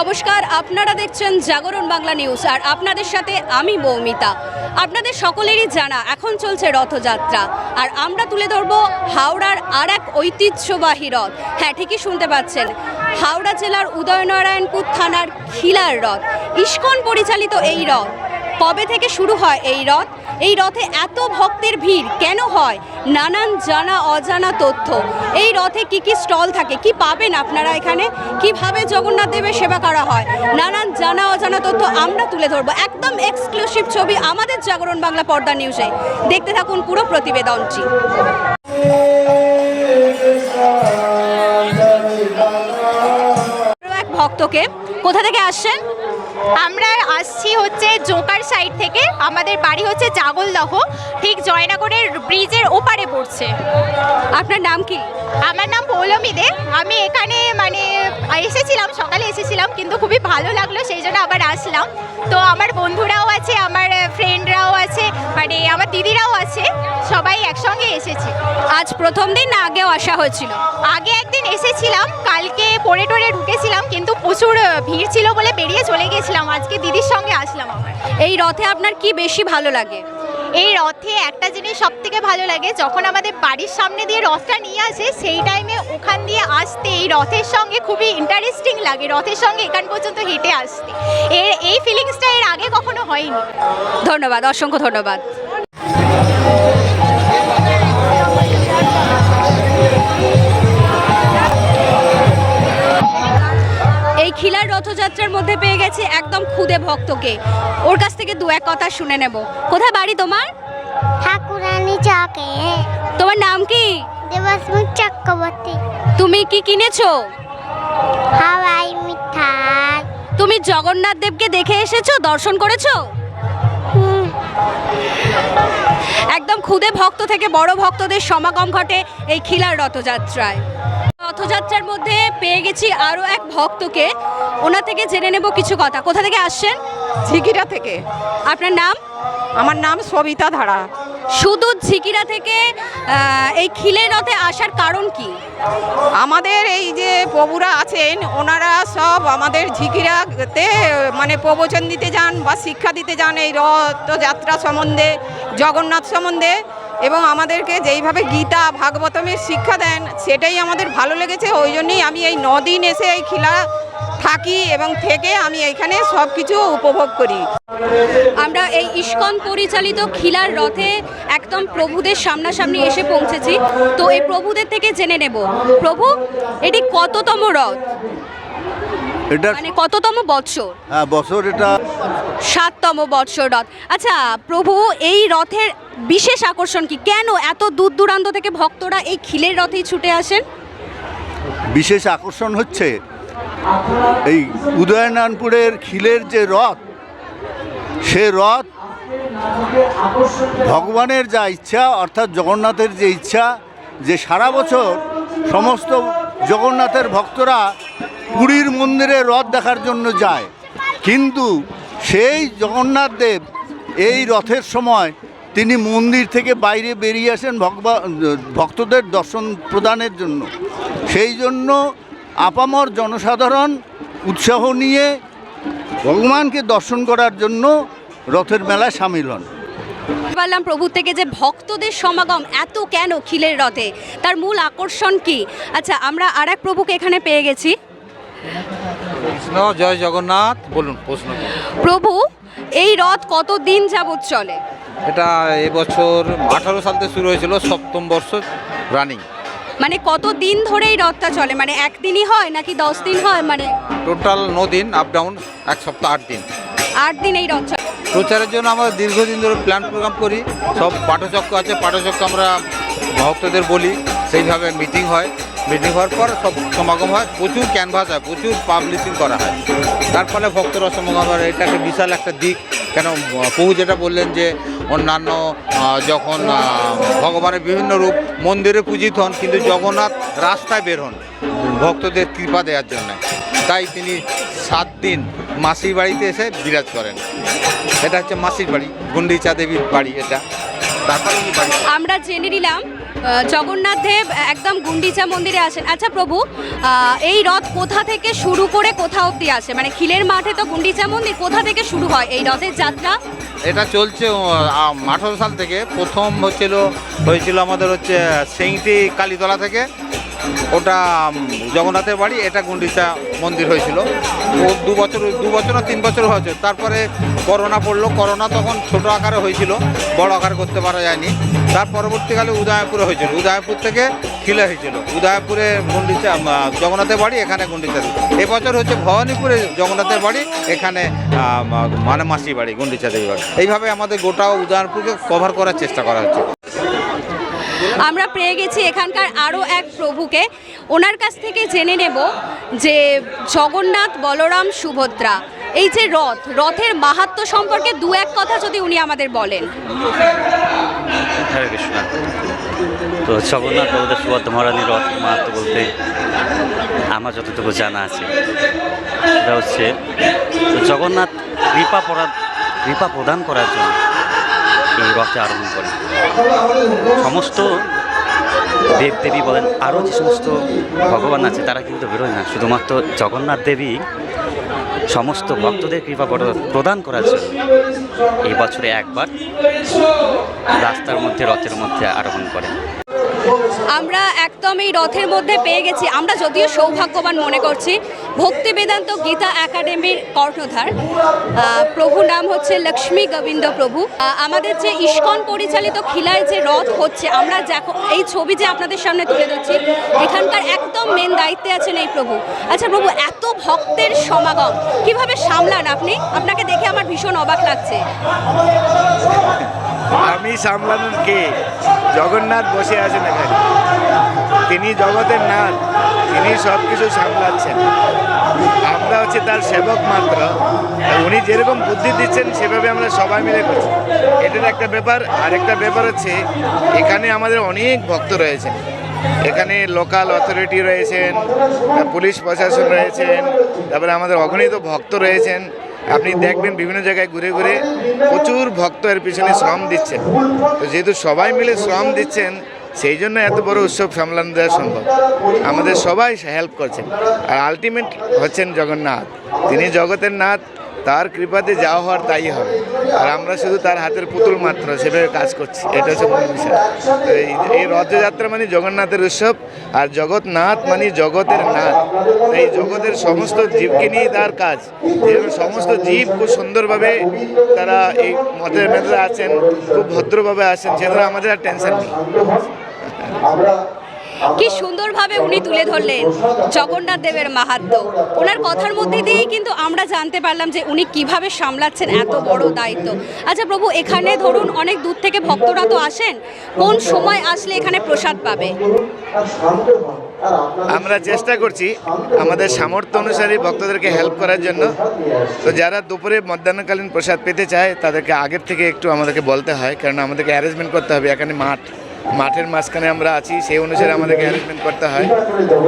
নমস্কার, আপনারা দেখছেন জাগরণ বাংলা নিউজ আর আপনাদের সাথে আমি মৌমিতা। আপনাদের সকলেরই জানা, এখন চলছে রথযাত্রা। আর আমরা তুলে ধরব হাওড়ার আর এক ঐতিহ্যবাহী রথ। হ্যাঁ ঠিকই শুনতে পাচ্ছেন, হাওড়া জেলার উদয়নারায়ণপুর থানার খিলার রথ। ইস্কন পরিচালিত এই রথ, কবে থেকে শুরু হয় এই রথ? এই রথে এত ভক্তের ভিড় কেন হয়? নানান জানা অজানা তথ্য। এই রথে কি কি স্টল থাকে? কি পাবেন আপনারা এখানে? কীভাবে জগন্নাথ দেবের সেবা করা হয়? নানান জানা অজানা তথ্য আমরা তুলে ধরবো। একদম এক্সক্লুসিভ ছবি আমাদের জাগরণ বাংলা পর্দা নিউজে। দেখতে থাকুন পুরো প্রতিবেদনটি। এক ভক্তকে কোথা থেকে আসছেন? আমরা আসছি হচ্ছে জোকার সাইড থেকে। আমাদের বাড়ি হচ্ছে জাগলদহ। ঠিক জয়নগরের ব্রিজের ওপারে পড়ছে। আপনার নাম কি? আমার নাম পৌলমী দে। আমি এখানে মানে এসেছিলাম সকালে এসেছিলাম কিন্তু খুবই ভালো লাগল সেই জন্য আবার আসলাম। তো আমার বন্ধুরাও আছে আমার ফ্রেন্ডরাও আছে মানে আমার দিদিরাও আছে সবাই একসঙ্গে এসেছে। আজ প্রথম দিন না আগেও আসা হয়েছিল? আগে একদিন এসেছিলাম কালকে পড়ে টরে ঢুকেছিলাম কিন্তু প্রচুর ভিড় ছিল বলে বেরিয়ে চলে গেছিলাম। আজকে দিদির সঙ্গে আসলাম আমার। এই রথে আপনার কি বেশি ভালো লাগে? এই রথে একটা জিনিস সব থেকে ভালো লাগে যখন আমাদের বাড়ির সামনে দিয়ে রথটা নিয়ে আসে সেই টাইমে ওখান দিয়ে আসতে এই রথের সঙ্গে খুবই ইন্টারেস্টিং লাগে রথের সঙ্গে এখান পর্যন্ত হেঁটে আসতে। এর এই ফিলিংসটা এর আগে কখনো হয়নি। ধন্যবাদ অসংখ্য ধন্যবাদ। রথযাত্রার মধ্যে পেয়ে গেছি একদম খুদে ভক্তকে। ওর কাছ থেকে দু এক কথা শুনে নেব। কোথায় বাড়ি তোমার? ঠাকুরানি চকে। তোমার নাম কি? দেবাসমুখ চক্রবর্তী। তুমি কি কিনেছো? হাওয়াই মিঠাই। তুমি জগন্নাথ দেবকে দেখে এসেছ? দর্শন করেছ? একদম খুদে ভক্ত থেকে বড় ভক্তদের সমাগম ঘটে এই খিলার রথযাত্রায়। রথযাত্রার মধ্যে পেয়ে গেছি আরও এক ভক্তকে। ওনা থেকে জেনে নেব কিছু কথা। কোথা থেকে আসছেন? ঝিকিরা থেকে। আপনার নাম? আমার নাম সবিতা ধারা। শুধু ঝিকিরা থেকে এই খিলে রথে আসার কারণ কি? আমাদের এই যে প্রভুরা আছেন ওনারা সব আমাদের ঝিকিরাতে মানে প্রবচন দিতে যান বা শিক্ষা দিতে যান এই রথযাত্রা সম্বন্ধে জগন্নাথ সম্বন্ধে। এবং আমাদেরকে যেইভাবে গীতা ভাগবতমের শিক্ষা দেন সেটাই আমাদের ভালো লেগেছে। ওই জন্যই আমি এই নদিন এসে এই খিলা থাকি এবং থেকে আমি এইখানে সব কিছু উপভোগ করি। আমরা এই ইস্কন পরিচালিত খিলার রথে একদম প্রভুদের সামনাসামনি এসে পৌঁছেছি। তো এই প্রভুদের থেকে জেনে নেব। প্রভু এটি কততম রথ? এটা মানে কততম বৎসর? হ্যাঁ বছর এটা সাততম বৎসর রথ। আচ্ছা প্রভু এই রথের বিশেষ আকর্ষণ কি? কেন এত দূর দূরান্ত থেকে ভক্তরা এই খিলের রথেই ছুটে আসেন? বিশেষ আকর্ষণ হচ্ছে এই উদয়নারায়ণপুরের খিলের যে রথ, সে রথ ভগবানের যা ইচ্ছা, অর্থাৎ জগন্নাথের যে ইচ্ছা, যে সারা বছর সমস্ত জগন্নাথের ভক্তরা পুরীর মন্দিরে রথ দেখার জন্য যায়। কিন্তু সেই জগন্নাথ দেব এই রথের সময় তিনি মন্দির থেকে বাইরে বেরিয়ে আসেন ভগবা ভক্তদের দর্শন প্রদানের জন্য। সেই জন্য আপামর জনসাধারণ উৎসাহ নিয়ে ভগবানকে দর্শন করার জন্য রথের মেলায় সামিল হন। পারলাম প্রভু থেকে যে ভক্তদের সমাগম এত কেন খিলের রথে? তার মূল আকর্ষণ কি? আচ্ছা আমরা আর এক প্রভুকে এখানে পেয়ে গেছি। কৃষ্ণ জয় জগন্নাথ বলুন প্রশ্ন প্রভু এই রথ কত দিন যাবৎ চলে? এটা এবছর আঠারো সাল থেকে শুরু হয়েছিল সপ্তম বর্ষ রানিং মানে কত দিন ধরে এই রথটা চলে? মানে একদিনই হয় নাকি দশ দিন হয়? মানে টোটাল ন দিন আপ ডাউন এক সপ্তাহ আট দিন। আট দিন এই রথ চলে। প্রচারের জন্য আমরা দীর্ঘদিন ধরে প্ল্যান প্রোগ্রাম করি। সব পাঠচক্র আছে পাঠচক্র আমরা ভক্তদের বলি সেইভাবে মিটিং হয়। মিটিং হওয়ার পর সব সমাগম হয়। প্রচুর ক্যানভাস হয়, প্রচুর পাবলিশিং করা হয়। তার ফলে ভক্তরা সমাগম হয়। এটা একটা বিশাল একটা দিক। কেন, প্রভু যেটা বললেন যে, অন্যান্য যখন ভগবানের বিভিন্ন রূপ মন্দিরে পূজিত হন, কিন্তু জগন্নাথ রাস্তায় বের হন ভক্তদের কৃপা দেওয়ার জন্য। তাই তিনি সাত দিন মাসির বাড়িতে এসে বিরাজ করেন। এটা হচ্ছে মাসির বাড়ি, গুন্ডিচা দেবীর বাড়ি এটা। আমরা জেনে নিলাম জগন্নাথ দেব একদম গুন্ডিচা মন্দিরে আসেন। আচ্ছা প্রভু এই রথ কোথা থেকে শুরু করে কোথা অব্দি আসে? মানে খিলের মাঠে তো গুন্ডিচা মন্দির, কোথা থেকে শুরু হয় এই রথের যাত্রা? এটা চলছে আঠারো সাল থেকে। প্রথম হচ্ছিল, হয়েছিল আমাদের হচ্ছে সেইটি কালীতলা থেকে। ওটা জগন্নাথের বাড়ি, এটা গুন্ডিচা মন্দির হয়েছিল। ও দু বছর দু বছর না তিন বছর হয়েছে। তারপরে করোনা পড়ল। করোনা তখন ছোট আকারে হয়েছিল, বড় আকার করতে পারা যায়নি। তার পরবর্তীকালে উদয়পুরে হয়েছিল। উদয়পুর থেকে খিলে হয়েছিল। উদয়পুরে গুন্ডিচা জগন্নাথের বাড়ি, এখানে গুন্ডিচা এবছর হচ্ছে ভবানীপুরে জগন্নাথের বাড়ি, এখানে মানে মাসি বাড়ি, গুন্ডিচা দেবী বাড়ি। এইভাবে আমাদের গোটা উদয়পুরকে কভার করার চেষ্টা করা হচ্ছে। আমরা পেয়ে গেছি এখানকার আরও এক প্রভুকে। ওনার কাছ থেকে জেনে নেব যে জগন্নাথ বলরাম সুভদ্রা, এই যে রথ, রথের মাহাত্ম্য সম্পর্কে দু এক কথা যদি উনি আমাদের বলেন। তো জগন্নাথ বলদের সুভদ্র মহারানী রথ মাহাত্ম বলতে আমার যতটুকু জানা আছে, সেটা হচ্ছে জগন্নাথ কৃপা পরা কৃপা প্রদান করার জন্য এই রথে আরোহণ করে সমস্ত দেবদেবী বলেন, আরও যে সমস্ত ভগবান আছে, তারা কিন্তু বেরোয় না। শুধুমাত্র জগন্নাথ দেবী সমস্ত ভক্তদের কৃপা প্রদ- প্রদান করার জন্য এই বছরে একবার রাস্তার মধ্যে, রথের মধ্যে আরোহণ করে আমরা একদম এই রথের মধ্যে পেয়ে গেছি। আমরা যদিও সৌভাগ্যবান মনে করছি ভক্তি বেদান্ত গীতা একাডেমির কর্ণধার প্রভু নাম হচ্ছে লক্ষ্মী গোবিন্দ প্রভু। আমাদের যে ইস্কন পরিচালিত খিলায় যে রথ হচ্ছে, আমরা এই ছবি যে আপনাদের সামনে তুলে ধরছি, এখানকার একদম মেন দায়িত্বে আছেন এই প্রভু। আচ্ছা প্রভু, এত ভক্তের সমাগম, কীভাবে সামলান আপনি? আপনাকে দেখে আমার ভীষণ অবাক লাগছে। আমি সামলানোর কে? জগন্নাথ বসে আছেন এখানে। তিনি জগতের নাথ, তিনি সব কিছু সামলাচ্ছেন। আমরা হচ্ছে তার সেবক মাত্র। উনি যেরকম বুদ্ধি দিচ্ছেন, সেভাবে আমরা সবাই মিলে করছি। এটার একটা ব্যাপার। আর একটা ব্যাপার হচ্ছে, এখানে আমাদের অনেক ভক্ত রয়েছেন। এখানে লোকাল অথরিটি রয়েছেন পুলিশ প্রশাসন রয়েছেন, তারপরে আমাদের অগণিত ভক্ত রয়েছেন। আপনি দেখবেন বিভিন্ন জায়গায় ঘুরে ঘুরে প্রচুর ভক্ত এর পিছনে শ্রম দিচ্ছেন। তো যেহেতু সবাই মিলে শ্রম দিচ্ছেন সেই জন্য এত বড় উৎসব সামলানো দেওয়া সম্ভব। আমাদের সবাই হেল্প করছেন। আর আলটিমেট হচ্ছেন জগন্নাথ। তিনি জগতের নাথ, তার কৃপাতে যাওয়া হওয়ার তাই হবে। আর আমরা শুধু তার হাতের পুতুল মাত্র, সেভাবে কাজ করছি। এটা হচ্ছে মূল বিষয়। এই এই রথযাত্রা মানে জগন্নাথের উৎসব, আর জগৎনাথ মানে জগতের নাথ। এই জগতের সমস্ত জীবকে নিয়ে তার কাজ। সমস্ত জীব খুব সুন্দরভাবে তারা এই মতের মেধে আছেন, খুব ভদ্রভাবে আছেন, সেগুলো আমাদের আর টেনশন নেই। কি সুন্দরভাবে উনি তুলে ধরলেন। জগন্নাথ দেবের মাহাত্ম। ওনার কথার মধ্যে দিয়েই কিন্তু আমরা জানতে পারলাম যে উনি কীভাবে সামলাচ্ছেন এত বড় দায়িত্ব। আচ্ছা প্রভু এখানে ধরুন অনেক দূর থেকে ভক্তরা তো আসেন। কোন সময় আসলে এখানে প্রসাদ পাবে? আমরা চেষ্টা করছি আমাদের সামর্থ্য অনুসারে ভক্তদেরকে হেল্প করার জন্য। তো যারা দুপুরে মধ্যাহ্নকালীন প্রসাদ পেতে চায় তাদেরকে আগের থেকে একটু আমাদেরকে বলতে হয়। কারণ আমাদেরকে অ্যারেঞ্জমেন্ট করতে হবে এখানে মাঠ। মাঠের মাঝখানে আমরা আছি, সেই অনুসারে আমাদেরকে অ্যারেঞ্জমেন্ট করতে হয়।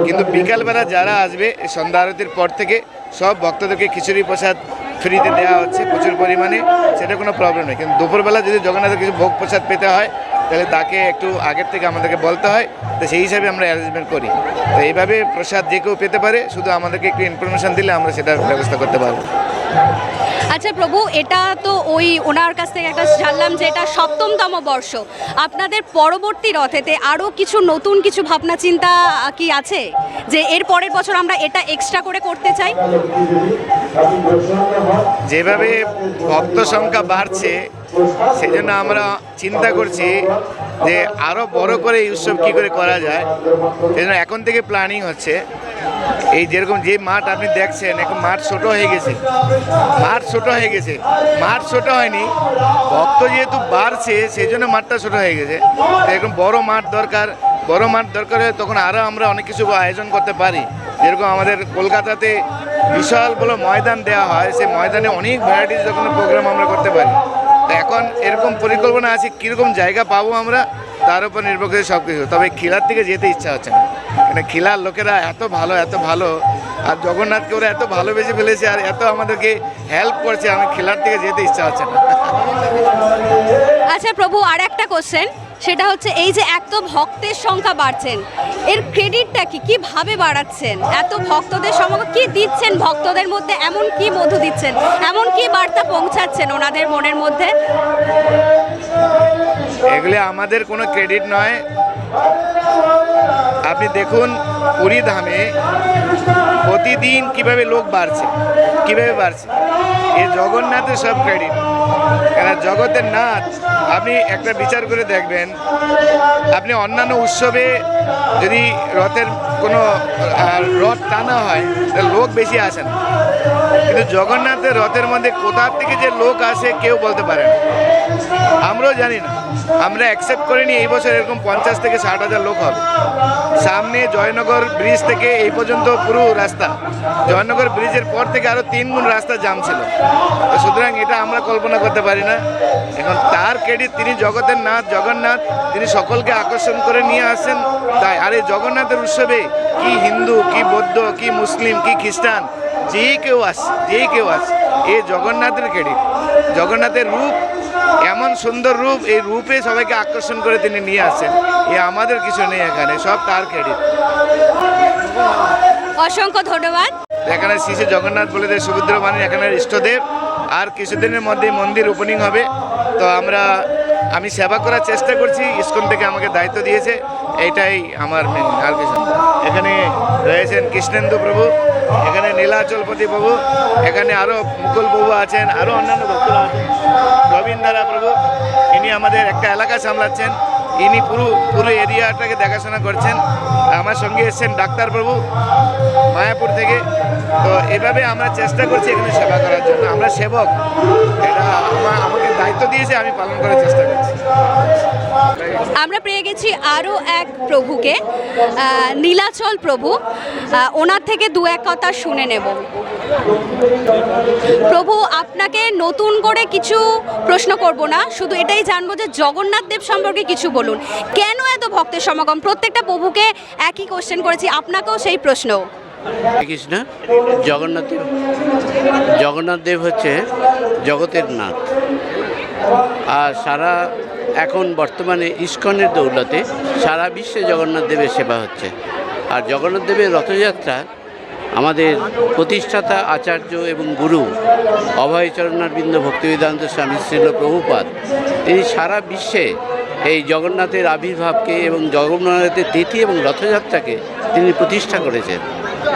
কিন্তু বিকালবেলা যারা আসবে, সন্ধ্যা আরতির পর থেকে সব ভক্তদেরকে খিচুড়ি প্রসাদ ফ্রিতে দেওয়া হচ্ছে প্রচুর পরিমাণে, সেটা কোনো প্রবলেম নেই। কিন্তু দুপুরবেলা যদি জগন্নাথের কিছু ভোগ প্রসাদ পেতে হয়, তাহলে তাকে একটু আগের থেকে আমাদেরকে বলতে হয়। তো সেই হিসাবে আমরা অ্যারেঞ্জমেন্ট করি। তো এইভাবে প্রসাদ যে কেউ পেতে পারে, শুধু আমাদেরকে একটু ইনফরমেশন দিলে আমরা সেটার ব্যবস্থা করতে পারব। আচ্ছা প্রভু, এটা তো ওই ওনার কাছ থেকে একটা জানলাম যে এটা সপ্তমতম বর্ষ। আপনাদের পরবর্তী রথেতে আরও কিছু নতুন কিছু ভাবনা, চিন্তা কি আছে? যে এর পরের বছর আমরা এটা এক্সট্রা করে করতে চাই? যেভাবে ভক্ত সংখ্যা বাড়ছে সেই জন্য আমরা চিন্তা করছি যে আরও বড় করে এই উৎসব কী করে করা যায়, সেই জন্য এখন থেকে প্ল্যানিং হচ্ছে। এই যেরকম যে মাঠ আপনি দেখছেন, এখন মাঠ ছোট হয়ে গেছে। মাঠ ছোট হয়ে গেছে। মাঠ ছোট হয়নি। ভক্ত যেহেতু বাড়ছে, সেই জন্য মাঠটা ছোট হয়ে গেছে। এরকম বড় মাঠ দরকার, বড় মাঠ দরকার হয় তখন আরও আমরা অনেক কিছু আয়োজন করতে পারি। যেরকম আমাদের কলকাতাতে বিশাল বড় ময়দান দেওয়া হয়, সেই ময়দানে অনেক ভ্যারাইটিস যখন প্রোগ্রাম আমরা করতে পারি। এখন এরকম পরিকল্পনা আছে, কীরকম জায়গা পাবো আমরা, তার উপর নির্ভর করে সব কিছু তবে খিলার থেকে যেতে ইচ্ছা হচ্ছে না। মানে খিলার লোকেরা এত ভালো এত ভালো, আর জগন্নাথকে ওরা এত ভালোবেসে ফেলেছে, আর এত আমাদেরকে হেল্প করছে, আমি খিলার থেকে যেতে ইচ্ছা হচ্ছে না। আচ্ছা প্রভু আর একটা কোশ্চেন সেটা হচ্ছে এই যে এত ভক্তের সংখ্যা বাড়ছেন, এর ক্রেডিটটা কি? কীভাবে বাড়াচ্ছেন? এত ভক্তদের সমাগম, কি দিচ্ছেন ভক্তদের মধ্যে? এমন কি মধু দিচ্ছেন? এমন কি বার্তা পৌঁছাচ্ছেন ওনাদের মনের মধ্যে? এগুলি আমাদের কোনো ক্রেডিট নয়। আপনি দেখুন, পুরী ধামে প্রতিদিন কীভাবে লোক বাড়ছে, কীভাবে বাড়ছে। এই জগন্নাথের সব ক্রেডিট কেন জগতের নাথ আপনি একটা বিচার করে দেখবেন। আপনি অন্যান্য উৎসবে যদি রথের কোনো রথ টানা হয় লোক বেশি আসে না। কিন্তু জগন্নাথের রথের মধ্যে কোথা থেকে যে লোক আসে কেউ বলতে পারে না। আমরাও জানি না। আমরা অ্যাকসেপ্ট করিনি এই বছর এরকম পঞ্চাশ থেকে ষাট হাজার লোক হবে। সামনে জয়নগর ব্রিজ থেকে এই পর্যন্ত পুরো রাস্তা। জয়নগর ব্রিজের পর থেকে আরও তিন গুণ রাস্তা জাম ছিল। সুতরাং এটা আমরা কল্পনা করতে পারি না। এখন তার ক্রেডিট তিনি জগতের নাথ জগন্নাথ তিনি সকলকে আকর্ষণ করে নিয়ে আসেন। তাই আর এই জগন্নাথের উৎসবে কি হিন্দু কি বৌদ্ধ কি মুসলিম কি খ্রিস্টান যে কেউ আস যে কেউ আস এই জগন্নাথের ক্রেডিট জগন্নাথের রূপ এমন সুন্দর রূপ এই রূপে সবাইকে আকর্ষণ করে তিনি নিয়ে আসেন। এ আমাদের কিছু নেই এখানে সব তার ক্রেডিট অসংখ্য ধন্যবাদ। এখানে শ্রী জগন্নাথ বলেদের সুভদ্র বাণী এখানের ইষ্টদেব। আর কিছুদিনের মধ্যেই মন্দির ওপেনিং হবে। তো আমরা, আমি সেবা করার চেষ্টা করছি, ইসকন থেকে আমাকে দায়িত্ব দিয়েছে, এইটাই আমার মেন আর কিছু এখানে রয়েছেন কৃষ্ণেন্দু প্রভু, এখানে নীলাচলপতি প্রভু, এখানে আরও মুকুল প্রভু আছেন আরও অন্যান্য ভক্তরা আছেন। রবীন্দ্রা প্রভু, ইনি আমাদের একটা এলাকা সামলাচ্ছেন। ইনি পুরো পুরো এরিয়াটাকে দেখাশোনা করছেন। আমার সঙ্গে এসছেন ডাক্তারবাবু মায়াপুর থেকে। তো এভাবে আমরা চেষ্টা করছি এখানে সেবা করার জন্য। আমরা সেবক। এটা আমা- আমাকে দায়িত্ব দিয়েছে আমি পালন করার চেষ্টা করছি। আমরা পেয়ে গেছি আরও এক প্রভুকে নীলাচল প্রভু। ওনার থেকে দু এক কথা শুনে নেব। প্রভু আপনাকে নতুন করে কিছু প্রশ্ন করব না শুধু এটাই জানব যে জগন্নাথ দেব সম্পর্কে কিছু বলুন। কেন এত ভক্তের সমাগম? প্রত্যেকটা প্রভুকে একই কোশ্চেন করেছি আপনাকেও সেই প্রশ্ন। কৃষ্ণ জগন্নাথ দেব। জগন্নাথ দেব হচ্ছে জগতের নাথ। আর সারা এখন বর্তমানে ইস্কনের দৌলতে সারা বিশ্বে জগন্নাথ দেবের সেবা হচ্ছে। আর জগন্নাথ দেবের রথযাত্রা আমাদের প্রতিষ্ঠাতা আচার্য এবং গুরু অভয়চরণার অভয়চরণারবিন্দ ভক্তিবেদান্ত স্বামী শ্রীল প্রভুপাদ, তিনি সারা বিশ্বে এই জগন্নাথের আবির্ভাবকে এবং জগন্নাথের তিথি এবং রথযাত্রাকে তিনি প্রতিষ্ঠা করেছেন।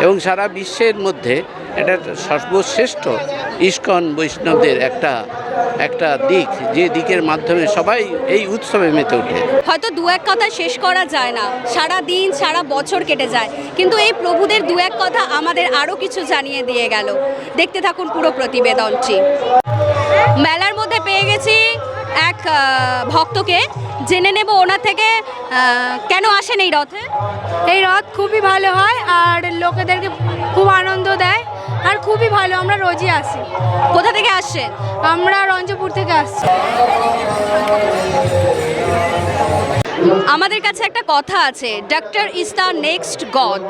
এবং সারা বিশ্বের মধ্যে এটা সর্বশ্রেষ্ঠ ইস্কন বৈষ্ণবদের একটা একটা দিক, যে দিকের মাধ্যমে সবাই এই উৎসবে মেতে ওঠে। হয়তো দু এক কথা শেষ করা যায় না, সারা দিন, সারা বছর কেটে যায়, কিন্তু এই প্রভুদের দু এক কথা আমাদের আরও কিছু জানিয়ে দিয়ে গেল। দেখতে থাকুন পুরো প্রতিবেদনটি। মেলার মধ্যে পেয়ে গেছি এক ভক্তকে জেনে নেব ওনার থেকে কেন আসেন এই রথে? এই রথ খুবই ভালো হয় আর লোকেদেরকে খুব আনন্দ দেয় আর খুবই ভালো আমরা রোজই আসি। কোথা থেকে আসছেন আমরা রঞ্জপুর থেকে আসছি। আমাদের কাছে একটা কথা আছে doctor is the next god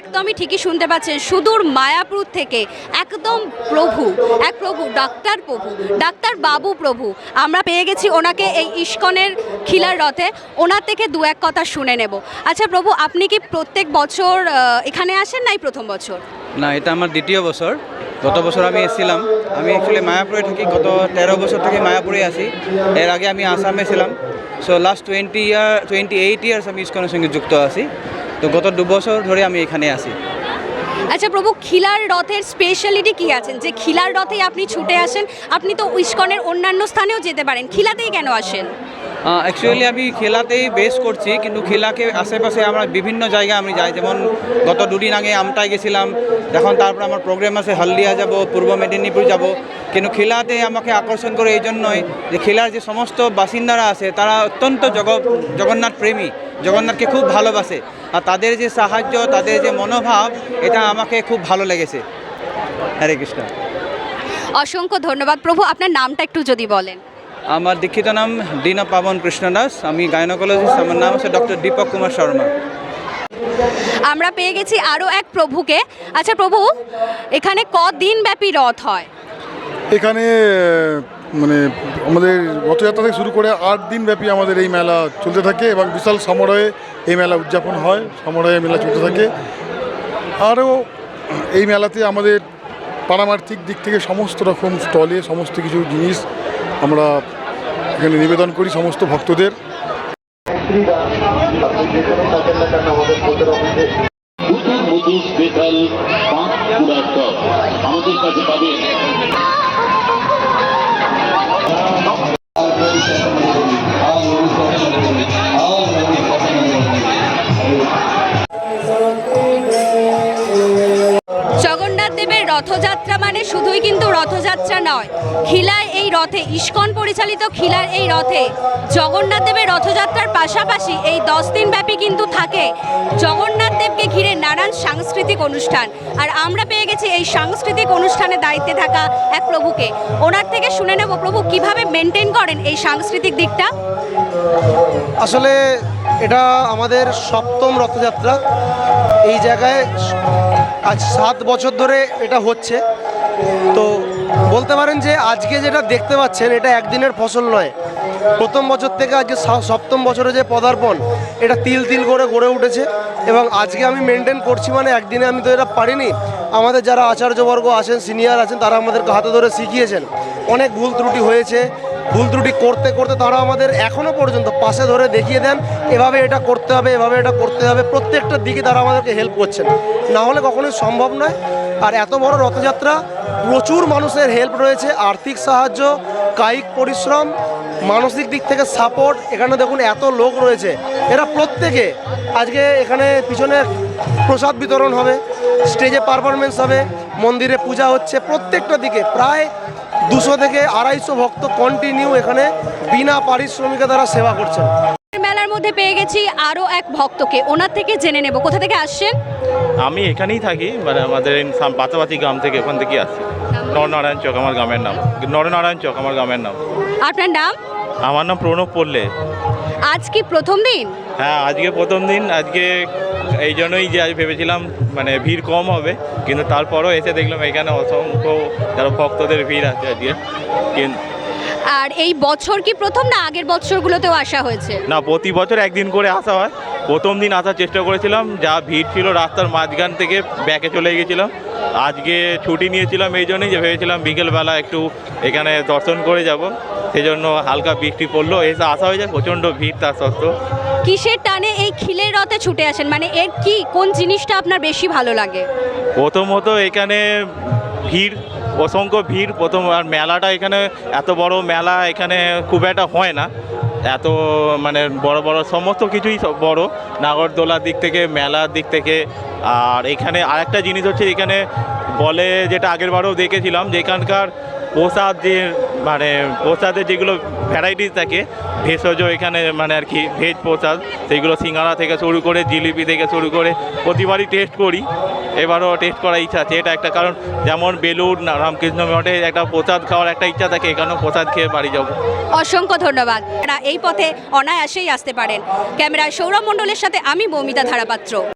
একদমই ঠিকই শুনতে পাচ্ছেন, সুদূর মায়াপুর থেকে একদম প্রভু, এক প্রভু, ডাক্তার প্রভু, ডাক্তার বাবু প্রভু। আমরা পেয়ে গেছি ওনাকে এই ইস্কনের খিলার রথে, ওনার থেকে দু এক কথা শুনে নেব। আচ্ছা প্রভু, আপনি কি প্রত্যেক বছর এখানে আসেন নাই প্রথম বছর? না, এটা আমার দ্বিতীয় বছর। গত বছর আমি এসেছিলাম। আমি অ্যাকচুয়ালি মায়াপুরে থাকি, গত তেরো বছর থেকে মায়াপুরে আসি এর আগে আমি আসামে ছিলাম। So last twenty year twenty eight years আমি ইস্কনের সঙ্গে যুক্ত আছি। তো গত দু বছর ধরে আমি এখানে আসি আচ্ছা প্রভু, খিলার রথের স্পেশালিটি কি আছেন? যে খিলার রথে আপনি ছুটে আসেন, আপনি তো ইস্কনের অন্যান্য স্থানেও যেতে পারেন। খিলাতেই কেন আসেন? অ্যাকচুয়ালি আমি খেলাতেই বেস করছি, কিন্তু খেলাকে আশেপাশে আমরা বিভিন্ন জায়গায় আমি যাই। যেমন গত দুদিন আগে আমটায় গেছিলাম, এখন তারপর আমার প্রোগ্রাম আছে, হলদিয়া যাব, পূর্ব মেদিনীপুর যাব। কিন্তু খেলাতে আমাকে আকর্ষণ করে এই জন্যই যে খেলার যে সমস্ত বাসিন্দারা আছে, তারা অত্যন্ত জগ জগন্নাথ প্রেমী, জগন্নাথকে খুব ভালোবাসে। আর তাদের যে সাহায্য, তাদের যে মনোভাব, এটা আমাকে খুব ভালো লেগেছে। হরে কৃষ্ণ। অসংখ্য ধন্যবাদ। প্রভু, আপনার নামটা একটু যদি বলেন। আমার দীক্ষিত নাম দীনা পাবন কৃষ্ণ দাস। আমি গাইনোকোলজিস্ট। আমার নাম আছে ডক্টর দীপক কুমার শর্মা। আমরা পেয়ে গেছি আরও এক প্রভুকে। আচ্ছা প্রভু এখানে কদিন ব্যাপী রথ হয়? এখানে মানে আমাদের রথযাত্রা থেকে শুরু করে আট দিন ব্যাপী আমাদের এই মেলা চলতে থাকে এবং বিশাল সমারোহে এই মেলা উদযাপন হয়। সমারোহে মেলা চলতে থাকে। আরও এই মেলাতে আমাদের পারামার্থিক দিক থেকে সমস্ত রকম স্টলে সমস্ত কিছু জিনিস আমরা এখানে নিবেদন করি সমস্ত ভক্তদের। আমাদের কাছে নয়। খিলায় এই রথে, ইস্কন পরিচালিত খিলার এই রথে জগন্নাথ দেবের রথযাত্রার পাশাপাশি এই দশ দিন ব্যাপী কিন্তু থাকে জগন্নাথ দেবকে ঘিরে নানান সাংস্কৃতিক অনুষ্ঠান। আর আমরা পেয়ে গেছি এই সাংস্কৃতিক অনুষ্ঠানে দায়িত্বে থাকা এক প্রভুকে। ওনার থেকে শুনে নেব, প্রভু কীভাবে মেনটেন করেন এই সাংস্কৃতিক দিকটা? আসলে এটা আমাদের সপ্তম রথযাত্রা। এই জায়গায় আজ সাত বছর ধরে এটা হচ্ছে। তো বলতে পারেন যে আজকে যেটা দেখতে পাচ্ছেন, এটা একদিনের ফসল নয়। প্রথম বছর থেকে আজকে সপ্তম বছরে যে পদার্পণ, এটা তিল তিল করে গড়ে উঠেছে এবং আজকে আমি মেনটেন করছি মানে একদিনে আমি তো এটা পারিনি। আমাদের যারা আচার্যবর্গ আছেন সিনিয়র আছেন, তারা আমাদেরকে হাতে ধরে শিখিয়েছেন। অনেক ভুল ত্রুটি হয়েছে ভুল ত্রুটি করতে করতে তারা আমাদের এখনও পর্যন্ত পাশে ধরে দেখিয়ে দেন, এভাবে এটা করতে হবে, এভাবে এটা করতে হবে, প্রত্যেকটা দিকে তারা আমাদেরকে হেল্প করছেন। না হলে কখনোই সম্ভব নয়। আর এত বড় রথযাত্রা, প্রচুর মানুষের হেল্প রয়েছে, আর্থিক সাহায্য, কায়িক পরিশ্রম, মানসিক দিক থেকে সাপোর্ট এখানে দেখুন এত লোক রয়েছে। এরা প্রত্যেকে আজকে এখানে পিছনে প্রসাদ বিতরণ হবে স্টেজে পারফরমেন্স হবে, মন্দিরে পূজা হচ্ছে, প্রত্যেকটা দিকে প্রায় দুশো থেকে আড়াইশো ভক্ত কন্টিনিউ এখানে বিনা পারিশ্রমিকে তারা সেবা করছেন। মেলার মধ্যে পেয়ে গেছি আরও এক ভক্তকে। ওনার থেকে জেনে নেব। কোথা থেকে আসছেন? আমি এখানেই থাকি মানে আমাদের পাশাপাশি গ্রাম থেকে ওখান থেকে আসছি। নরনারায়ণ চক আমার গ্রামের নাম। নরনারায়ণ চক আমার গ্রামের নাম। আপনার নাম? আমার নাম প্রণব পড়লে আজ কি প্রথম দিন? হ্যাঁ আজকে প্রথম দিন আজকে এই জন্যই যে আজ ভেবেছিলাম মানে ভিড় কম হবে কিন্তু তারপরও এসে দেখলাম এখানে অসংখ্য যারা ভক্তদের ভিড় আছে আজকে। কিন্তু আর এই বছর কি প্রথম না আগের বছরগুলোতেও আসা হয়েছে? না প্রতি বছর একদিন করে আসা হয়। প্রথম দিন আসার চেষ্টা করেছিলাম যা ভিড় ছিল রাস্তার মাঝখান থেকে ব্যাকে চলে গেছিলাম আজকে ছুটি নিয়েছিলাম এই জন্যই যে ভেবেছিলাম বিকেলবেলা একটু এখানে দর্শন করে যাব। সেই জন্য হালকা বৃষ্টি পড়ল এসে আসা হয়ে যায় প্রচণ্ড ভিড় তার সত্ত্বেও। কিসের খিলের রথে ছুটে আসেন মানে এর কি, কোন জিনিসটা আপনার বেশি ভালো লাগে? প্রথমত এখানে ভিড়, অসংখ্য ভিড়। প্রথম আর মেলাটা এখানে, এত বড় মেলা এখানে খুব একটা হয় না। এত মানে বড় বড় সমস্ত কিছুই বড়। নাগরদোলার দিক থেকে, মেলার দিক থেকে। আর এখানে আরেকটা জিনিস হচ্ছে এখানে বলে, যেটা আগের বারেও দেখেছিলাম, যে এখানকার প্রসাদ যে মানে প্রসাদের যেগুলো ভ্যারাইটিস থাকে, ভেষজ এখানে মানে আর কি ভেজ প্রসাদ সেইগুলো সিঙ্গারা থেকে শুরু করে, জিলিপি থেকে শুরু করে, প্রতিবারই টেস্ট করি। এবারও টেস্ট করার ইচ্ছা আছে। এটা একটা কারণ, যেমন বেলুর রামকৃষ্ণ মঠে একটা প্রসাদ খাওয়ার একটা ইচ্ছা থাকে, এখানেও প্রসাদ খেয়ে বাড়ি যাব। অসংখ্য ধন্যবাদ। এই পথে অনায়াসেই আসতে পারেন। ক্যামেরায় সৌরভ মণ্ডলের সাথে আমি মৌমিতা ধারাপাত্র।